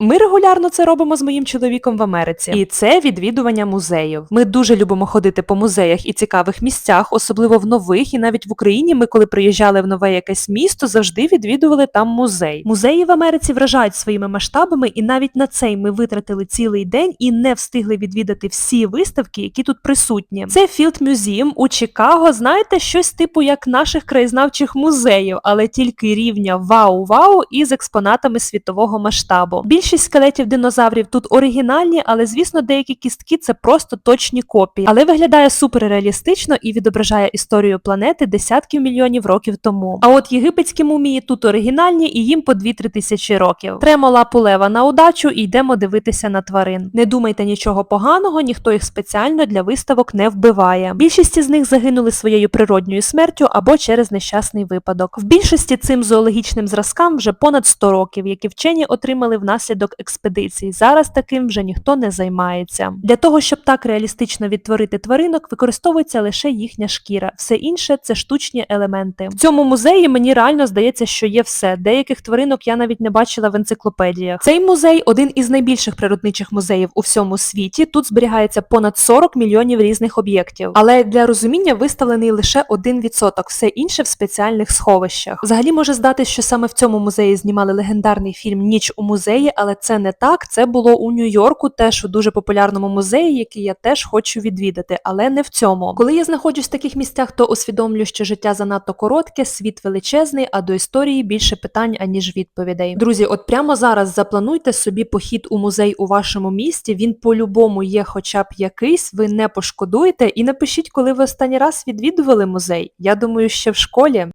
Ми регулярно це робимо з моїм чоловіком в Америці, і це відвідування музеїв. Ми дуже любимо ходити по музеях і цікавих місцях, особливо в нових, і навіть в Україні. Ми, коли приїжджали в нове якесь місто, завжди відвідували там музей. Музеї в Америці вражають своїми масштабами, і навіть на цей ми витратили цілий день і не встигли відвідати всі виставки, які тут присутні. Це Field Museum у Чикаго. Знаєте, щось типу як наших краєзнавчих музеїв, але тільки рівня вау-вау із експонатами світового масштабу. Більшість скелетів динозаврів тут оригінальні, але звісно, деякі кістки це просто точні копії. Але виглядає суперреалістично і відображає історію планети десятків мільйонів років тому. А от єгипетські мумії тут оригінальні і їм по 2-3 тисячі років. Тремо лапу лева на удачу і йдемо дивитися на тварин. Не думайте нічого поганого, ніхто їх спеціально для виставок не вбиває. Більшість із них загинули своєю природньою смертю або через нещасний випадок. В більшості цим зоологічним зразкам вже понад 100 років, які вчені отримали внаслідок експедицій. Зараз таким вже ніхто не займається. Для того, щоб так реалістично відтворити тваринок, використовується лише їхня шкіра. Все інше це штучні елементи. В цьому музеї мені реально здається, що є все. Деяких тваринок я навіть не бачила в енциклопедіях. Цей музей один із найбільших природничих музеїв у всьому світі. Тут зберігається понад 40 мільйонів різних об'єктів. Але для розуміння виставлений лише 1%, все інше в спеціальних сховищах. Взагалі може здатись, що саме в цьому музеї знімали легендарний фільм Ніч у музеї, але це не так. Це було у Нью-Йорку, теж у дуже популярному музеї, який я теж хочу відвідати, але не в цьому. Коли я знаходжусь в таких місцях, то усвідомлю, що життя занадто коротке, світ величезний, а до історії більше питань аніж відповідей. Друзі, от прямо зараз заплануйте собі похід у музей у вашому місті. Він по-любому є, хоча б якийсь. Ви не пошкодуєте, і напишіть, коли ви останній раз відвідували музей. Я думаю, ще в школі.